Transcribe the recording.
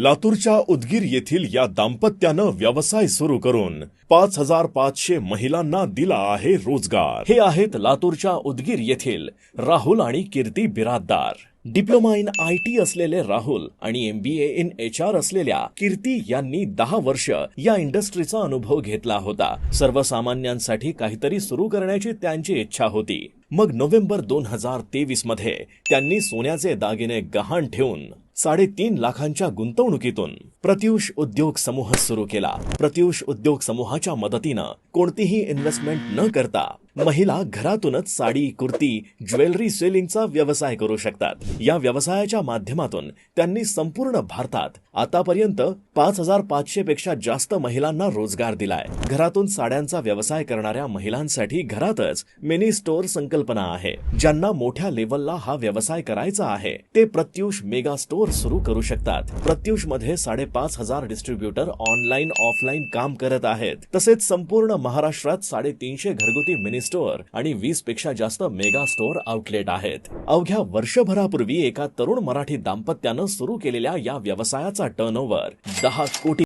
लातूरच्या उदगीर येथील या दाम्पत्यानं व्यवसाय सुरू करून पाच हजार पाचशे महिलांना दिला आहे रोजगार. हे आहेत लातूरच्या उदगीर येथील राहुल आणि Kirti Biradar. Diploma in I T असलेले राहुल आणि एमबीए इन एच आर असलेल्या कीर्ती यांनी दहा वर्ष या इंडस्ट्रीचा अनुभव घेतला होता. सर्वसामान्यांसाठी काहीतरी सुरू करण्याची त्यांची इच्छा होती. मग नोव्हेंबर दोन हजार तेवीसमध्ये त्यांनी सोन्याचे दागिने गहाण ठेवून साडेतीन लाखांच्या गुंतवणुकीतून प्रत्युष उद्योग समूह सुरू केला. प्रत्युष उद्योग समूहाच्या मदतीनं कोणतीही इन्व्हेस्टमेंट न करता महिला घरातूनच साडी कुर्ती ज्वेलरी सेलिंगचा व्यवसाय करू शकतात. या व्यवसायाच्या माध्यमातून त्यांनी संपूर्ण भारतात आतापर्यंत पाच हजार पाचशे पेक्षा जास्त महिलांना रोजगार दिलाय. घरातून साड्यांचा व्यवसाय करणाऱ्या महिलांसाठी घरातच मिनी स्टोअर संकल्पना आहे. ज्यांना मोठ्या लेवलला हा व्यवसाय करायचा आहे ते प्रत्युष मेगा स्टोअर सुरू करू शकतात. प्रत्युषमध्ये साडेपाच हजार डिस्ट्रीब्युटर ऑनलाईन ऑफलाईन काम करत आहेत. तसेच संपूर्ण महाराष्ट्रात साडेतीनशे घरगुती मिनी स्टोअर आणि वीसपेक्षा जास्त मेगा स्टोअर आउटलेट आहेत. अवघ्या वर्षभरापूर्वी एका तरुण मराठी दाम्पत्यानं सुरू केलेल्या या व्यवसायाचा टर्नओव्हर दहा कोटी